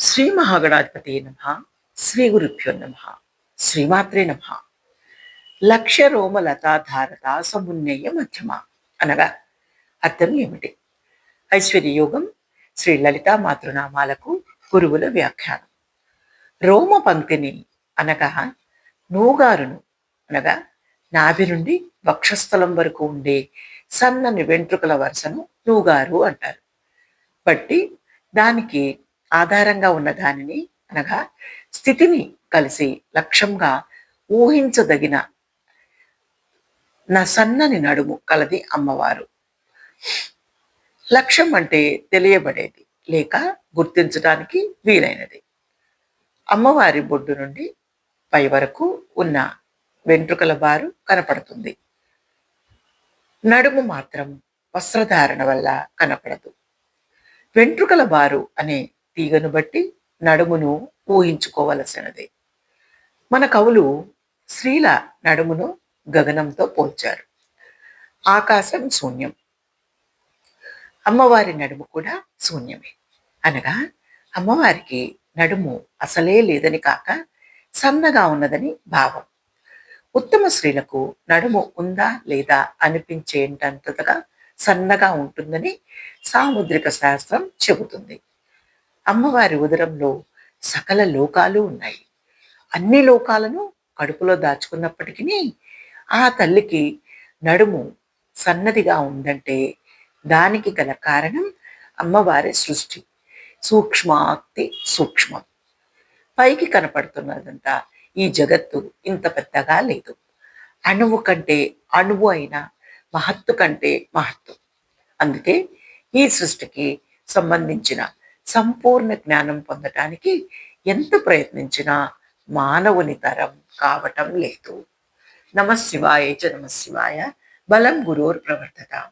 శ్రీ మహాగణాధిపతి నమ శ్రీ గురుభ్యో నమ శ్రీమాత్రే నమ లక్ష రోమలతాధారత సమున్నయ మధ్యమ అనగా అర్థం ఏమిటి? ఐశ్వర్య యోగం శ్రీ లలితా మాతృనామాలకు గురువుల వ్యాఖ్యానం. రోమ పంక్తిని అనగా నూగారును అనగా నాభి నుండి వక్షస్థలం వరకు ఉండే సన్నని వెంట్రుకల వరుసను నూగారు అంటారు. బట్టి దానికి ఆధారంగా ఉన్న దానిని అనగా స్థితిని కలిసి లక్ష్యంగా ఊహించదగిన నా సన్నని నడుము కలది అమ్మవారు. లక్ష్యం అంటే తెలియబడేది లేక గుర్తించడానికి వీలైనది. అమ్మవారి బొడ్డు నుండి పై వరకు ఉన్న వెంట్రుకల బారు కనపడుతుంది. నడుము మాత్రం వస్త్రధారణ వల్ల కనపడదు. వెంట్రుకల బారు అనే తీగను బట్టి నడుమును ఊహించుకోవలసినది మన కవులు స్త్రీల నడుమును గగనంతో పోల్చారు. ఆకాశం శూన్యం. అమ్మవారి నడుము కూడా శూన్యమే. అనగా అమ్మవారికి నడుము అసలే లేదని కాక సన్నగా ఉన్నదని భావం. ఉత్తమ స్త్రీలకు నడుము ఉందా లేదా అనిపించేటంతగా సన్నగా ఉంటుందని సాముద్రిక శాస్త్రం చెబుతుంది. అమ్మవారి ఉదరంలో సకల లోకాలు ఉన్నాయి. అన్ని లోకాలను కడుపులో దాచుకున్నప్పటికీ ఆ తల్లికి నడుము సన్నదిగా ఉందంటే దానికి గల కారణం అమ్మవారి సృష్టి. సూక్ష్మాక్తి సూక్ష్మం. పైకి కనపడుతున్నదంతా ఈ జగత్తు ఇంత పెద్దగా లేదు. అణువు కంటే అణువు అయిన మహత్తు కంటే మహత్తు. అందుకే ఈ సృష్టికి సంబంధించిన సంపూర్ణ జ్ఞానం పొందటానికి ఎంత ప్రయత్నించినా మానవుని తరం కావటం లేదు. నమశివాయ చ నమశివాయ. బలం గురోర్ ప్రవర్తత.